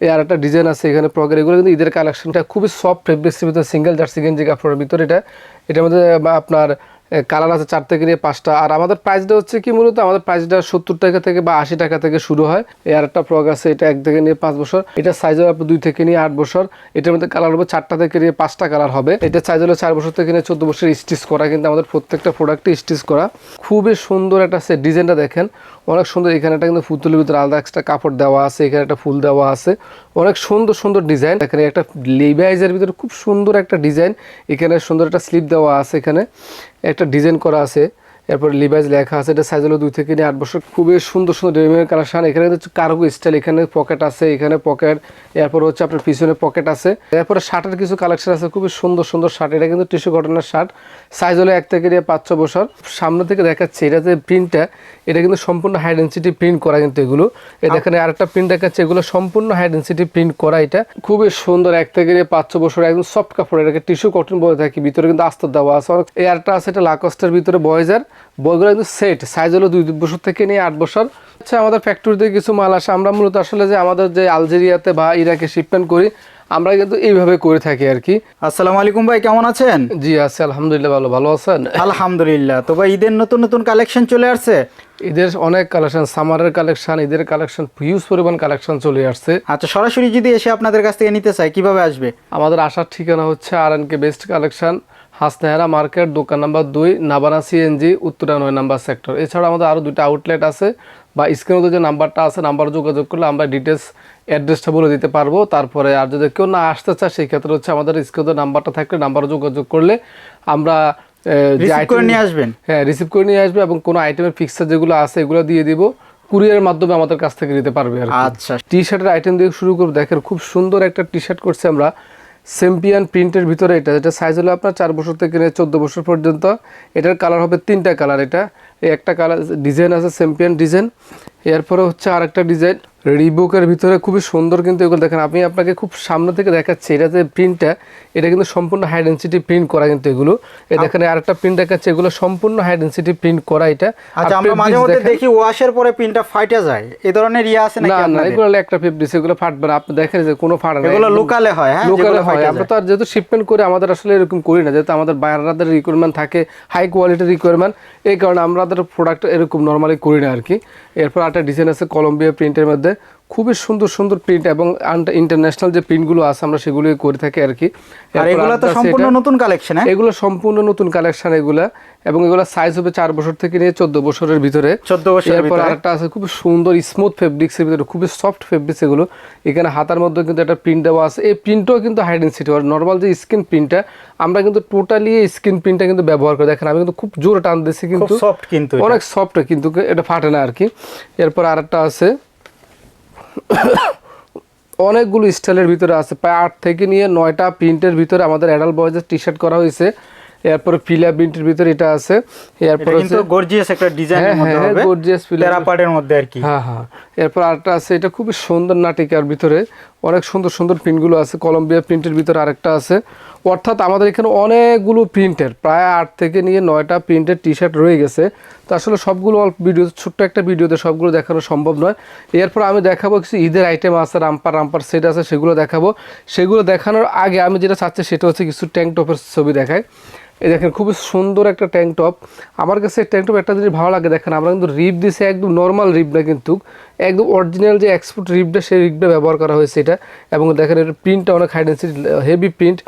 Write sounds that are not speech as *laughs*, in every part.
আর একটা ডিজাইন আছে এখানে প্রগের এগুলো কিন্তু ঈদের কালেকশনটা খুবই সফট ফেব্রিক্সের ভিতরে সিঙ্গেল জার্সি গেঞ্জি কাপড়ের ভিতরে। এটা, এটার মধ্যে আপনার কালার আছে চার থেকে নিয়ে পাঁচটা। আর আমাদের প্রাইসটা হচ্ছে কি মূলত? আমাদের প্রাইসটা সত্তর টাকা থেকে বা আশি টাকা থেকে শুরু হয়। এই আর একটা ফ্রক আছে, এটা এক থেকে নিয়ে পাঁচ বছর। এটা সাইজ হবে আপনার দুই থেকে নিয়ে আট বছর। এটার মধ্যে কালার হবে চারটা থেকে নিয়ে পাঁচটা কালার হবে। এটা সাইজ হলো চার বছর থেকে নিয়ে চোদ্দ বছর স্টিচ করা। কিন্তু আমাদের প্রত্যেকটা প্রোডাক্টে স্টিচ করা। খুবই সুন্দর একটা সে ডিজাইনটা দেখেন। অনেক সুন্দর। এখানে একটা কিন্তু ফুতুলের ভিতরে আলাদা একটা কাপড় দেওয়া আছে। এখানে একটা ফুল দেওয়া আছে। অনেক সুন্দর সুন্দর ডিজাইন এখানে একটা লেবাইজের ভিতরে খুব সুন্দর একটা ডিজাইন এখানে সুন্দর একটা স্লিপ দেওয়া আছে এখানে। একটা ডিজাইন করা আছে। এরপর লিভাইজ লেখা আছে এটা সাইজ হলো দুই থেকে নিয়ে আট বছর। খুবই সুন্দর সুন্দর ডেমিমের কালেকশন এখানে কার্গো স্টাইল এখানে পকেট আছে এখানে পকেট এরপর হচ্ছে আপনার পিছনে পকেট আছে। এরপরে শার্টের কিছু কালেকশন আছে খুবই সুন্দর সুন্দর শার্ট। এটা কিন্তু টিস্যু কটনের শার্ট। সাইজ হলো এক থেকে নিয়ে পাঁচ ছ বছর। সামনে থেকে দেখাচ্ছে এটা যে প্রিন্টটা এটা কিন্তু সম্পূর্ণ হাই ডেন্সিটি প্রিন্ট করা কিন্তু এগুলো। এই দেখেন আরেকটা প্রিন্ট দেখাচ্ছে এগুলো সম্পূর্ণ হাই ডেন্সিটি প্রিন্ট করা এটা। খুবই সুন্দর এক থেকে নিয়ে পাঁচ ছ বছর একদম সফট কাপড়। এটাকে টিস্যু কটন বলে থাকি ভিতরে কিন্তু আস্তর দেওয়া আছে। অনেক- এই আছে এটা লাকস্টের ভিতরে বয়েজার বইগুলো কিন্তু সেট সাইজ হলো দুই বছর থেকে নিয়ে আট বছর। আচ্ছা আমাদের ফ্যাক্টরিতে কিছু মাল আসে আমরা মূলত আসলে যে আমাদের যে আলজেরিয়াতে বা ইরাকে শিপমেন্ট করি আমরা কিন্তু এইভাবে করে থাকি আর কি। আসসালামু আলাইকুম ভাই কেমন আছেন? জি আছে আলহামদুলিল্লাহ ভালো ভালো আছেন? আলহামদুলিল্লাহ। তো ভাই ঈদের নতুন নতুন কালেকশন চলে আসছে? ঈদের অনেক কালেকশন সামারের কালেকশন ঈদের কালেকশন হিউজ পরিমাণ কালেকশন চলে আসছে। আচ্ছা সরাসরি যদি এসে আপনাদের কাছ থেকে নিতে চাই কীভাবে আসবে? আমাদের আসার ঠিকানা হচ্ছে R N K best collection Hasnehara market দোকান নাম্বার দুই নাবানা সিএনজি উত্তরা নয় নাম্বার সেক্টর। এছাড়া আমাদের আরও দুটো আউটলেট আছে। বা স্ক্রিনে যে নাম্বারটা আছে নাম্বার যোগাযোগ করলে আমরা ডিটেলস অ্যাড্রেসটা বলে দিতে পারব। তারপরে আর যদি কেউ না আসতে চায় সেই ক্ষেত্রে হচ্ছে আমাদের স্ক্রিনে নাম্বারটা থাকলে নাম্বারে যোগাযোগ করলে আমরা রিসিভ করে নিয়ে আসবেন? হ্যাঁ রিসিভ করে নিয়ে আসবে এবং কোনো আইটেমের ফিক্সার যেগুলো আছে এগুলো দিয়ে দিব। কুরিয়ারের মাধ্যমে আমাদের কাছ থেকে নিতে পারবে আর আচ্ছা। টি শার্টের আইটেম দিয়ে শুরু করব। দেখেন খুব সুন্দর একটা টি শার্ট করছি আমরা। সেম্পিয়ান প্রিন্টের ভিতরে এটা, যেটা সাইজ হলো আপনার চার বছর থেকে নিয়ে চোদ্দ বছর পর্যন্ত। এটার কালার হবে তিনটা কালার এটা। একটা কালার ডিজাইন আছে সেম্পিয়ান ডিজাইন এরপরে হচ্ছে আরেকটা ডিজাইন রিবুকের ভিতরে খুবই সুন্দর কিন্তু এগুলো দেখেন আমি আপনাকে খুব সামনে থেকে দেখাচ্ছি এটা যে প্রিন্টটা এটা কিন্তু সম্পূর্ণ হাই ডেন্সিটি প্রিন্ট করা কিন্তু এগুলো। এই দেখেন আরেকটা প্রিন্ট দেখাচ্ছে এগুলো সম্পূর্ণ হাই ডেন্সিটি প্রিন্ট করা এটা। আচ্ছা আমরা মাঝে মধ্যে দেখি ওয়াশের পরে পিনটা ফাইটে যায়। এই ধরনের ইয়ে আছে নাকি না না? এগুলো একটা ফেব্রিক্স এগুলো ফাটবে না। আপনি দেখেন যে কোনো ফাটে না এগুলো লোকালে হয় হ্যাঁ লোকালে হয়। আমরা তো আর যেহেতু শিপমেন্ট করে আমাদের আসলে এরকম করি না। যেহেতু আমাদের বাইরাদের রিকোয়ারমেন্ট থাকে হাই কোয়ালিটির রিকোয়ারমেন্ট এই কারণে আমরা আমাদের প্রোডাক্ট এরকম নর্মালি করি না আর কি। এরপর একটা ডিজাইন আছে কলম্বিয়া প্রিন্টের মধ্যে। খুবই সুন্দর সুন্দর প্রিন্ট এবং ইন্টারন্যাশনাল যে প্রিন্টগুলো আছে আমরা সেগুলো করে থাকি আর কি। আর এগুলো তো সম্পূর্ণ নতুন কালেকশন হ্যাঁ? এগুলো সম্পূর্ণ নতুন কালেকশন এগুলা এবং এগুলো সাইজ হবে চার বছর থেকে নিয়ে চোদ্দ বছরের ভিতরে। 14 বছরের এরপর আরেকটা আছে খুব সুন্দর স্মুথ ফেব্রিক্স এর ভিতরে খুবই সফট ফেব্রিক্স এগুলো। এখানে হাতার মধ্যে কিন্তু একটা প্রিন্ট দেওয়া আছে। এই প্রিন্টও কিন্তু হাই ডেন্সিটি আর নর্মাল যে স্কিন প্রিন্টটা আমরা কিন্তু টোটালি এই স্কিন প্রিন্টটা কিন্তু ব্যবহার করি। দেখেন আমি কিন্তু খুব জোরে টান দিচ্ছি কিন্তু সফট কিন্তু অনেক সফট কিন্তু এটা ফাটে না আর কি। এরপর আরেকটা আছে। অনেকগুলো স্টাইলের ভিতরে আছে। প্রায় আট থেকে নিয়ে নয়টা প্রিন্টের ভিতরে আমাদের অ্যাডাল্ট বয়েজের টি শার্ট করা হয়েছে। এরপরে ফিলা প্রিন্টের ভিতরে এটা আছে। এরপর কিন্তু গর্জিয়াস একটা ডিজাইনের হ্যাঁ, মধ্যে হ্যাঁ, হবে। gorgeous feel- টেরাপাটের মধ্যে আর কি। হ্যাঁ হ্যাঁ। এরপর আরেকটা আছে এটা খুবই সুন্দর নাটিকার ভিতরে। অনেক সুন্দর সুন্দর প্রিন্টগুলো আছে। কলম্বিয়া প্রিন্টের ভিতরে আরেকটা আছে। অর্থাৎ আমাদের এখানে অনেকগুলো প্রিন্টের প্রায় আট থেকে নিয়ে নয়টা প্রিন্টের টি শার্ট রয়ে গেছে। তো আসলে সবগুলো অল্প ভিডিও ছোট্ট একটা ভিডিওতে সবগুলো দেখানো সম্ভব নয়। এরপর আমি দেখাবো কিছু ঈদের আইটেম আছে, রামপার রামপার সেট আছে, সেগুলো দেখাবো। সেগুলো দেখানোর আগে আমি যেটা চাচ্ছি সেটা হচ্ছে কিছু ট্যাঙ্ক টপের ছবি দেখায় এই দেখেন, খুবই সুন্দর একটা ট্যাঙ্ক টপ আমার কাছে ট্যাঙ্ক টপ একটা জিনিস ভালো লাগে, দেখেন, আমরা কিন্তু রিপ দিছে একদম নর্মাল রিপ না কিন্তু, একদম অরিজিনাল যে এক্সপোর্ট রিপটা সেই রিপটা ব্যবহার করা হয়েছে এটা। এবং দেখেন, এর প্রিন্টটা অনেক হাই ডেন্সিটি হেভি প্রিন্ট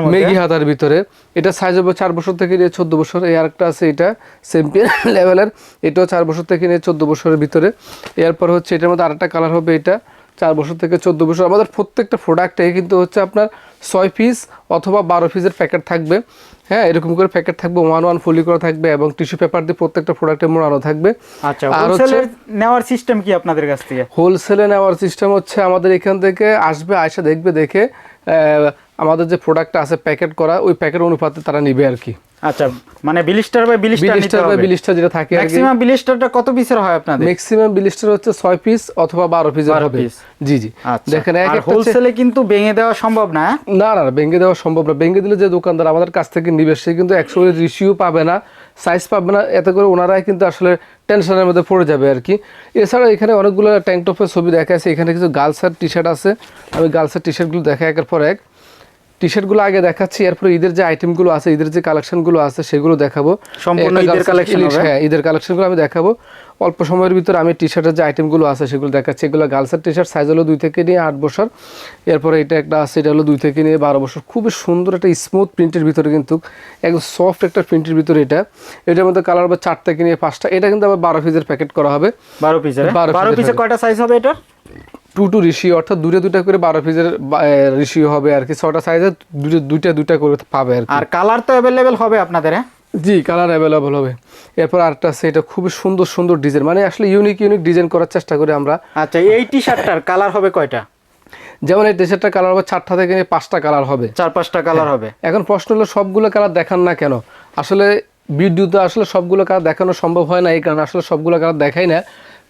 মধ্যে? মেগি হাতার ভিতরে। এটা সাইজ হবে চার বছর থেকে নিয়ে চোদ্দ বছর। এই আরেকটা আছে এটা চ্যাম্পিয়ন লেভেলের *laughs* এটাও চার বছর থেকে নিয়ে চোদ্দ বছরের ভিতরে। এরপর হচ্ছে এটার মধ্যে আরেকটা কালার হবে এটা চার বছর থেকে চোদ্দ বছর। আমাদের প্রত্যেকটা প্রোডাক্টে কিন্তু হচ্ছে আপনার ছয় পিস অথবা বারো পিসের প্যাকেট থাকবে। হ্যাঁ এরকম করে প্যাকেট থাকবে ওয়ান ওয়ান ফুলি করা থাকবে এবং টিস্যু পেপার দিয়ে প্রত্যেকটা প্রোডাক্টে মোড়ানো থাকবে। আচ্ছা আর হচ্ছে- নেওয়ার সিস্টেম কি আপনাদের কাছ থেকে? হোলসেলে নেওয়ার সিস্টেম হচ্ছে আমাদের এখান থেকে আসবে আয়সা দেখবে দেখে আমাদের যে প্রোডাক্টটা আছে প্যাকেট করা ওই প্যাকেট অনুপাতে তারা নিবে আর কি। আচ্ছা মানে বিলিস্টার বাই বিলিস্টার নিতে বিলিস্টার বা হবে। বিলিস্টার যেটা থাকে ম্যাক্সিমাম বিলিস্টারটা কত পিসের হয় আপনাদের? ম্যাক্সিমাম বিলিস্টার হচ্ছে ছয় পিস অথবা বারো পিস হবে। জি জি। আচ্ছা। দেখেন এক একটা হোলসেলে কিন্তু ভেঙে দেওয়া সম্ভব না হ্যাঁ? না না না, ভেঙে দেওয়া সম্ভব না। ভেঙে দিলে যে দোকানদার আমাদের কাছ থেকে নিবে সে কিন্তু একশো রিসিউ পাবে না সাইজ পাবে না এতে করে ওনারাই কিন্তু আসলে টেনশনের মধ্যে পড়ে যাবে আর কি। এছাড়া এখানে অনেকগুলো ট্যাঙ্ক টপের ছবি দেখা আছে এখানে কিছু গার্লসের টি শার্ট আছে। আমি গার্লসের টি শার্টগুলো দেখা একের পর এক। টি শার্টগুলো আগে দেখাচ্ছি এরপরে ঈদের যে আইটেমগুলো আছে ঈদের যে কালেকশনগুলো আছে সেগুলো দেখাবো। সম্পূর্ণ ঈদের কালেকশন? হ্যাঁ ঈদের কালেকশনগুলো আমি দেখাবো। অল্প সময়ের ভিতরে আমি টি শার্টের যে আইটেমগুলো আছে সেগুলো দেখাচ্ছি। এগুলো গার্লসের টি শার্ট সাইজ হলো দুই থেকে নিয়ে আট বছর। এরপরে এটা একটা আছে এটা হলো দুই থেকে নিয়ে বারো বছর। খুবই সুন্দর একটা স্মুথ প্রিন্টের ভিতরে কিন্তু একদম সফট একটা প্রিন্টের ভিতরে এটা। এটার মধ্যে কালার হবে চার থেকে নিয়ে পাঁচটা। এটা কিন্তু আবার বারো পিসের প্যাকেট করা হবে। বারো পিসের? বারো বারো piece-এর পিসে হবে। কয়টা সাইজ হবে এটা টু টু রিসিও অর্থাৎ দুটো দুটা করে বারো পিসের রিসিও হবে আর কি। ছটা সাইজে দুটো দুইটা দুইটা করে পাবে আর আর কালার তো অ্যাভেলেবেল হবে আপনাদের হ্যাঁ? জি কালার অ্যাভেলেবল হবে। এরপর আরেকটা আছে এটা খুবই সুন্দর সুন্দর ডিজাইন মানে আসলে ইউনিক ইউনিক ডিজাইন করার চেষ্টা করি আমরা। আচ্ছা এই টি শার্টটার কালার হবে কয়টা? যেমন এই টি শার্টটার কালার হবে চারটা থেকে পাঁচটা কালার হবে। চার পাঁচটা কালার হবে। এখন প্রশ্ন হলো সবগুলো কালার দেখান না কেন? আসলে ভিডিওতে আসলে সবগুলো কালার দেখানো সম্ভব হয় না এই কারণে আসলে সবগুলো কালার দেখাই না।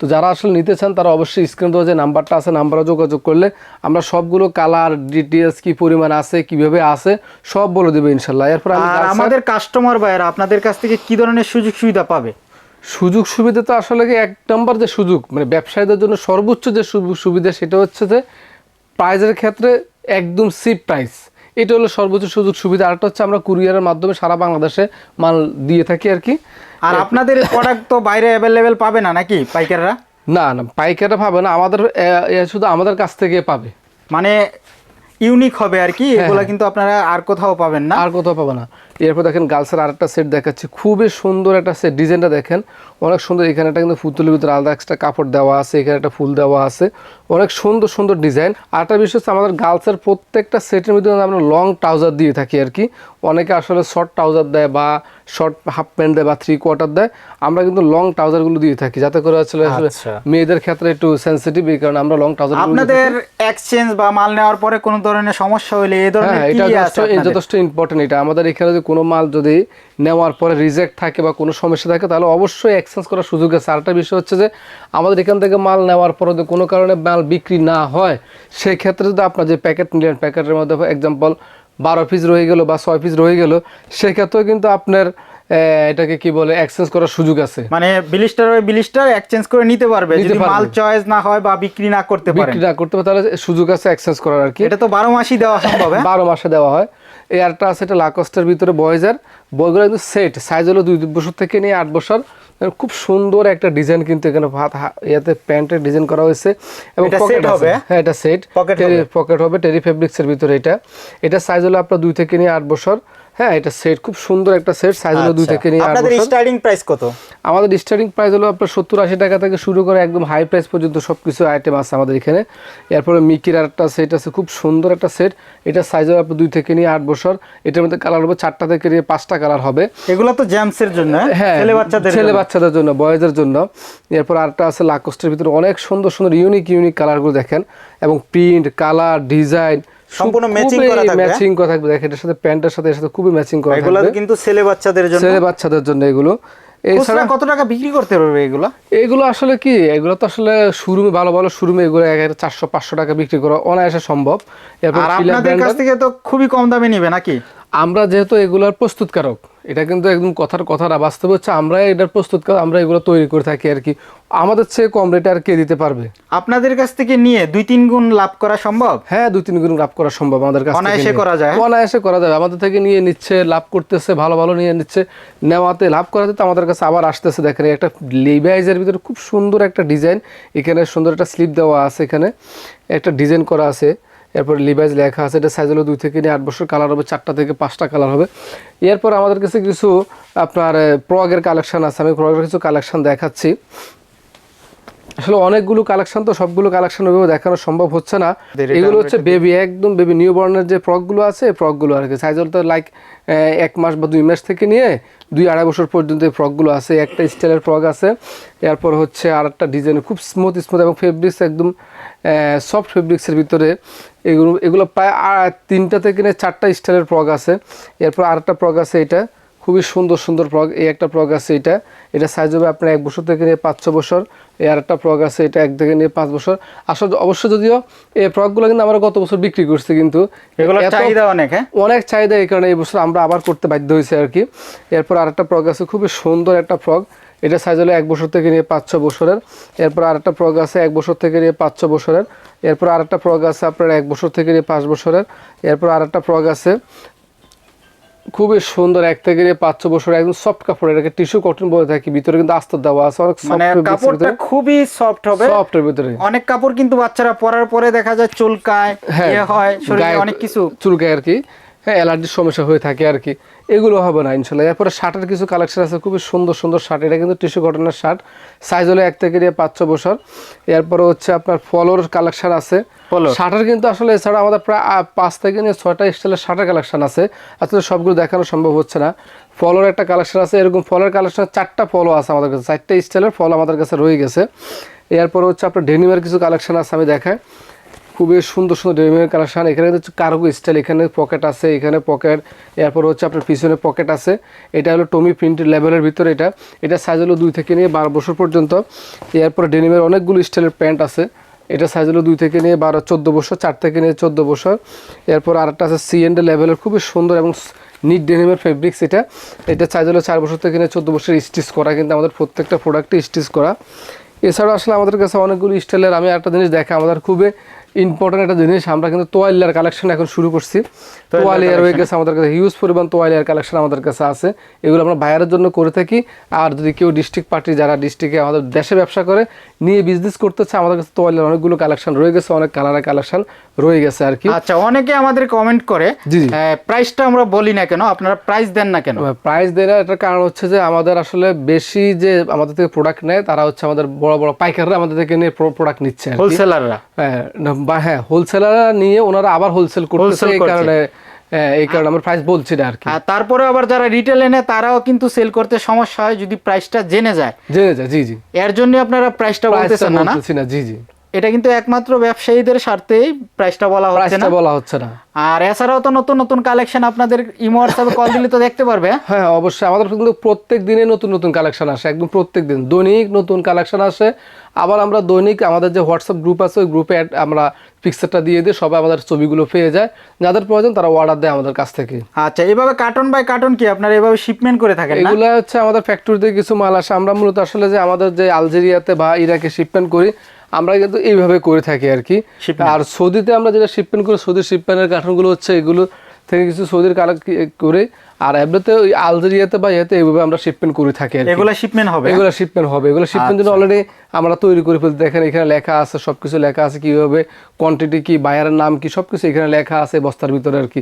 তো যারা আসলে নিতে চান তারা অবশ্যই স্ক্রিন দেওয়া যে নাম্বারটা আছে নাম্বারে যোগাযোগ করলে আমরা সবগুলো কালার ডিটেলস কি পরিমাণ আছে কীভাবে আছে সব বলে দেবো ইনশাল্লাহ। এরপর আর আমাদের কাস্টমার ভাইয়েরা আপনাদের কাছ থেকে কি ধরনের সুযোগ সুবিধা পাবে? সুযোগ সুবিধা তো আসলে কি এক নম্বর যে সুযোগ মানে ব্যবসায়ীদের জন্য সর্বোচ্চ যে সুযোগ সুবিধা সেটা হচ্ছে যে প্রাইজের ক্ষেত্রে একদম সিপ প্রাইস এটা হলো সর্বোচ্চ সুযোগ সুবিধা। আরেকটা হচ্ছে আমরা কুরিয়ারের মাধ্যমে সারা বাংলাদেশে মাল দিয়ে থাকি আর কি। আর আপনাদের প্রোডাক্ট তো বাইরে অ্যাভেলেবেল পাবে না নাকি পাইকাররা? না না পাইকাররা পাবে না আমাদের শুধু আমাদের কাছ থেকে পাবে। মানে ইউনিক হবে আর কি এগুলো এগুলা কিন্তু আপনারা আর কোথাও পাবেন না। আর কোথাও পাবেন না। এরপর দেখেন গার্লসের আরেকটা সেট দেখাচ্ছি। খুবই সুন্দর একটা সেট ডিজাইনটা দেখেন। অনেক সুন্দর এখানে একটা কিন্তু পুতুলের ভিতরে আলাদা একটা কাপড় দেওয়া আছে এখানে একটা ফুল দেওয়া আছে। অনেক সুন্দর সুন্দর ডিজাইন আরেকটা বিষয় হচ্ছে আমাদের গার্লসের প্রত্যেকটা সেটের ভিতরে আমরা লং ট্রাউজার দিয়ে থাকি আর কি। অনেকে আসলে শর্ট ট্রাউজার দেয় বা শর্ট হাফ প্যান্ট দেয় বা থ্রি কোয়ার্টার দেয়। আমরা কিন্তু লং ট্রাউজারগুলো দিয়ে থাকি যাতে করে আসলে আচ্ছা। মেয়েদের ক্ষেত্রে একটু সেন্সিটিভ এই কারণে আমরা লং ট্রাউজার আপনাদের এক্সচেঞ্জ বা মাল নেওয়ার পরে কোনো ধরনের সমস্যা হলে এই ধরনের হ্যাঁ এটা যথেষ্ট ইম্পর্টেন্ট এটা। আমাদের এখানে কোনো মাল যদি নেওয়ার পরে রিজেক্ট থাকে বা কোনো সমস্যা থাকে তাহলে অবশ্যই এক্সচেঞ্জ করার সুযোগ আছে। আরেকটা বিষয় হচ্ছে যে আমাদের এখান থেকে মাল নেওয়ার পরে যদি কোনো কারণে মাল বিক্রি না হয় সেই ক্ষেত্রে যদি আপনার যে প্যাকেট নিলেন প্যাকেটের মধ্যে এক্সাম্পল বারো পিস রয়ে গেল বা ছয় পিস রয়ে গেল সেক্ষেত্রেও কিন্তু আপনার এটাকে কি বলে এক্সচেঞ্জ করার সুযোগ আছে। মানে বিলিস্টার ওই বিলিস্টার এক্সচেঞ্জ করে নিতে পারবে। যদি মাল চয়েস না হয় বা বিক্রি না করতে পারে বিক্রি না করতে পারে তাহলে সুযোগ আছে এক্সচেঞ্জ করার আর কি। এটা তো বারো মাসই দেওয়া সম্ভব হ্যাঁ? বারো মাসে দেওয়া হয়। এই আরটা আছে এটা লাকস্টের ভিতরে বয়েজার বইগুলো কিন্তু সেট সাইজ হলো দুই বছর থেকে নিয়ে আট বছর। খুব সুন্দর একটা ডিজাইন কিন্তু এখানে ভাত ইয়াতে প্যান্টের ডিজাইন করা হয়েছে। এবং পকেট হবে? হ্যাঁ এটা সেট পকেট পকেট হবে? টেরি ফেব্রিক্সের ভিতরে এটা। এটা সাইজ হলো আপনার দুই থেকে নিয়ে আট বছর। হ্যাঁ এটা সেট খুব সুন্দর একটা সেট সাইজ হলো দুই আচ্ছা। থেকে নিয়ে আপনাদের স্টার্টিং প্রাইস কত? আমাদের স্টার্টিং প্রাইস হলো আপনার সত্তর আশি টাকা থেকে শুরু করে একদম হাই প্রাইস পর্যন্ত সব কিছু আইটেম আছে আমাদের এখানে। এরপরে মিকির আর একটা সেট আছে খুব সুন্দর একটা সেট এটা সাইজ হবে আপনার দুই থেকে নিয়ে আট বছর। এটার মধ্যে কালার হবে চারটা থেকে নিয়ে পাঁচটা কালার হবে। এগুলো তো জেমসের জন্য হ্যাঁ? ছেলে বাচ্চাদের ছেলে জন্য। বাচ্চাদের জন্য বয়েজের জন্য। এরপর আরেকটা আছে লাকোস্টের ভিতরে অনেক সুন্দর সুন্দর ইউনিক ইউনিক কালারগুলো দেখেন। এবং প্রিন্ট কালার ডিজাইন সম্পূর্ণ ম্যাচিং করা থাকবে, ম্যাচিং করা থাকবে। দেখেন এটার সাথে প্যান্টের সাথে এর সাথে খুবই ম্যাচিং করা এগুলো কিন্তু ছেলে বাচ্চাদের জন্য। ছেলে বাচ্চাদের জন্য এগুলো। এছাড়া কত টাকা বিক্রি করতে পারবে এগুলো? এগুলো আসলে কি? এগুলো তো আসলে শোরুমে ভালো ভালো শোরুমে এগুলো এক চারশো পাঁচশো টাকা বিক্রি করা অনায়াসে সম্ভব। আর আপনাদের কাছ থেকে তো খুবই কম দামে নিবে নাকি? আমরা যেহেতু এগুলোর প্রস্তুতকারক এটা কিন্তু একদম কথার কথা না বাস্তব হচ্ছে আমরা এটার প্রস্তুতকারক আমরা এগুলো তৈরি করে থাকি আর কি। আমাদের চেয়ে কম রেটে আর কে দিতে পারবে? আপনাদের কাছ থেকে নিয়ে দুই তিন গুণ লাভ করা সম্ভব? হ্যাঁ দুই তিন গুণ লাভ করা সম্ভব আমাদের কাছে অনায়াসে করা যায়? অনায়াসে করা যায় আমাদের থেকে নিয়ে নিচ্ছে লাভ করতেছে ভালো ভালো নিয়ে নিচ্ছে নেওয়াতে লাভ করাতে তো আমাদের কাছে আবার আসতেছে। দেখেন একটা লেবাইজের ভিতরে খুব সুন্দর একটা ডিজাইন। এখানে সুন্দর একটা স্লিপ দেওয়া আছে এখানে। একটা ডিজাইন করা আছে। এরপর লিভাইজ লেখা আছে, এটা সাইজ হলো দুই থেকে নিয়ে আট বছর কালার হবে চারটা থেকে পাঁচটা কালার হবে। এরপর আমাদের কাছে কিছু আপনার প্রগের কালেকশান আছে, আমি প্রগের কিছু কালেকশান দেখাচ্ছি। আসলে অনেকগুলো কালেকশন তো সবগুলো কালেকশন ওইভাবে দেখানো সম্ভব হচ্ছে না। এগুলো হচ্ছে বেবি একদম বেবি নিউ বর্নের যে ফ্রকগুলো আছে ফ্রকগুলো আর কি। সাইজ তো লাইক এক মাস বা দুই মাস থেকে নিয়ে দুই আড়াই বছর পর্যন্ত এই ফ্রকগুলো আছে। একটা স্টাইলের ফ্রক আছে। এরপর হচ্ছে আর একটা ডিজাইন খুব স্মুথ স্মুথ এবং ফেব্রিক্স একদম সফট ফেব্রিক্সের ভিতরে। এগুলো এগুলো প্রায় তিনটা থেকে নিয়ে চারটা স্টাইলের ফ্রক আছে। এরপর আরেকটা ফ্রক আছে এটা। খুবই সুন্দর সুন্দর প্রগ এই একটা প্রগ আছে এটা। এটা সাইজ হবে আপনার এক বছর থেকে নিয়ে পাঁচ ছ বছর। এই আর একটা প্রগ আছে এটা এক থেকে নিয়ে পাঁচ বছর। আসলে অবশ্য যদিও এই প্রগগুলো কিন্তু আমরা গত বছর বিক্রি করছি কিন্তু চাহিদা অনেক হ্যাঁ? অনেক চাহিদা এই কারণে এই বছর আমরা আবার করতে বাধ্য হয়েছি আর কি। এরপর আরেকটা প্রগ আছে খুবই সুন্দর একটা ফ্রগ এটা সাইজ হলো এক বছর থেকে নিয়ে পাঁচ ছ বছরের। এরপর আর একটা ফ্রগ আছে এক বছর থেকে নিয়ে পাঁচ ছ বছরের। এরপর আরেকটা ফ্রগ আছে আপনার এক বছর থেকে নিয়ে পাঁচ বছরের। এরপর আর একটা ফ্রগ আছে খুবই সুন্দর এক থেকে ছ বছর একদম সফট কাপড় এটাকে টিস্যু কটন বলে থাকি ভিতরে কিন্তু আস্তর দেওয়া আছে অনেক মানে কাপড়টা খুবই সফট হবে। সফট এর ভিতরে। অনেক কাপড় কিন্তু বাচ্চারা পরার পরে দেখা যায় চুলকায় হ্যাঁ ইয়ে হয় শরীরে অনেক কিছু। চুলকায় আর কি। হ্যাঁ অ্যালার্জির সমস্যা হয়ে থাকে আর কি। এগুলো হবে না ইনশাল্লাহ। এরপরে শার্টের কিছু কালেকশন আছে খুবই সুন্দর সুন্দর শার্ট। এটা কিন্তু টিস্যু কটনের শার্ট। সাইজ হলো এক থেকে নিয়ে পাঁচ ছ বছর। এরপরে হচ্ছে আপনার ফলোর কালেকশন আছে। শার্টের কিন্তু আসলে এছাড়া আমাদের প্রায় পাঁচ থেকে নিয়ে ছয়টা স্টাইলের শার্টের কালেকশন আছে। আসলে সবগুলো দেখানো সম্ভব হচ্ছে না। ফলোর একটা কালেকশন আছে এরকম ফলের কালেকশন চারটা ফলো আছে আমাদের কাছে। চারটা স্টাইলের ফল আমাদের কাছে রয়ে গেছে। এরপর হচ্ছে আপনার ডেনিমের কিছু কালেকশন আছে আমি দেখাই। খুবই সুন্দর সুন্দর ডেনিমের কালেকশন এখানে হচ্ছে কার্গো স্টাইল এখানে পকেট আছে, এখানে পকেট এরপর হচ্ছে আপনার পিছনে পকেট আছে। এটা হলো টমি প্রিন্টেড লেভেলের ভিতরে এটা। এটা সাইজ হলো দুই থেকে নিয়ে বারো বছর পর্যন্ত। এরপর ডেনিমের অনেকগুলো স্টাইলের প্যান্ট আছে। এটা সাইজ হলো দুই থেকে নিয়ে বারো, চোদ্দ বছর, চার থেকে নিয়ে চোদ্দ বছর। এরপর আরেকটা আছে সি এন্ড লেভেলের খুবই সুন্দর এবং নিট ডেনিমের ফেব্রিক্স এটা। এটা সাইজ হলো চার বছর থেকে নিয়ে চোদ্দ বছর স্টিচ করা, কিন্তু আমাদের প্রত্যেকটা প্রোডাক্টে স্টিচ করা। এছাড়াও আসলে আমাদের কাছে অনেকগুলো স্টাইলের আমি একটা জিনিস দেখা আমাদের খুবই ইম্পর্টেন্ট একটা জিনিস আমরা কিন্তু তোয়ালিয়ার কালেকশন এখন শুরু করছি। তোয়ালিয়ার হয়ে গেছে আমাদের কাছে হিউজ পরিমাণ তোয়ালিয়ার কালেকশন আমাদের কাছে আছে। এগুলো আমরা বাইরের জন্য করে থাকি। আর যদি কেউ ডিস্ট্রিক্ট পার্টি যারা ডিস্ট্রিক্টে আমাদের দেশে ব্যবসা করে নিয়ে বিজনেস করতে চায় আমাদের কাছে তোয়ালিয়ার অনেকগুলো কালেকশন রয়ে গেছে অনেক কালারের কালেকশন রয়ে গেছে আর কি। আচ্ছা অনেকে আমাদের কমেন্ট করে। প্রাইসটা আমরা বলি না কেন আপনারা প্রাইস দেন না কেন? প্রাইস দেওয়ার একটা কারণ হচ্ছে যে আমাদের আসলে বেশি যে আমাদের থেকে প্রোডাক্ট নেয় তারা হচ্ছে আমাদের বড় বড় পাইকাররা আমাদের থেকে নিয়ে প্রোডাক্ট নিচ্ছে হোলসেলাররা হ্যাঁ, বা হ্যাঁ হোলসেলাররা নিয়ে ওনারা আবার হোলসেল করতেছে এই কারণে এই কারণে আমরা প্রাইস বলছি না আর কি। তারপরে আবার যারা রিটেল এনে তারাও কিন্তু সেল করতে সমস্যা হয় যদি প্রাইসটা জেনে যায়। জেনে যায় জি জি। এর জন্য আপনারা প্রাইসটা বলতেছেন না না? বলতেছি না জি জি। এটা কিন্তু একমাত্র ব্যবসায়ীদের স্বার্থেই প্রাইসটা বলা হচ্ছে না। বলা হচ্ছে না। আর এছাড়াও তো নতুন নতুন কালেকশন আপনাদের ইমো হোয়াটসঅ্যাপে কল দিলে তো দেখতে পারবে। হ্যাঁ? অবশ্যই। আমাদের কিন্তু প্রত্যেক দিনে নতুন নতুন কালেকশন আসে একদম প্রত্যেক দিন। দৈনিক নতুন কালেকশন আসে। আবার আমরা দৈনিক আমাদের যে হোয়াটসঅ্যাপ গ্রুপ আছে ওই গ্রুপে আমরা পিকচারটা দিয়ে দিই সবাই আমাদের ছবিগুলো পেয়ে যায়। যাদের প্রয়োজন তারা অর্ডার দেয় আমাদের কাছ থেকে। আচ্ছা এইভাবে কার্টন বাই কার্টন কি আপনারা এভাবে শিপমেন্ট করে থাকেন এগুলো হচ্ছে আমাদের ফ্যাক্টরিতে কিছু মাল আসে। আমরা মূলত আসলে যে আমাদের যে আলজেরিয়াতে বা ইরাকে শিপমেন্ট করি আমরা কিন্তু এইভাবে করে থাকি আর কি। আর সৌদিতে আমরা যেটা শিপমেন্ট করি সৌদির শিপমেন্টের কার্টনগুলো হচ্ছে এগুলো থেকে কিছু সৌদির কালেক্ট করে। আর এমনিতে ওই আলজেরিয়াতে বা ইয়েতে এইভাবে আমরা শিপমেন্ট করে থাকি আর। এগুলা শিপমেন্ট হবে? এগুলো শিপমেন্ট হবে। এগুলো শিপমেন্ট জন্য অলরেডি আমরা তৈরি করে ফেলতে দেখেন এখানে লেখা আছে সবকিছু লেখা আছে কীভাবে কোয়ান্টিটি কি বায়ারের নাম কি সবকিছু এখানে লেখা আছে বস্তার ভিতরে আর কি।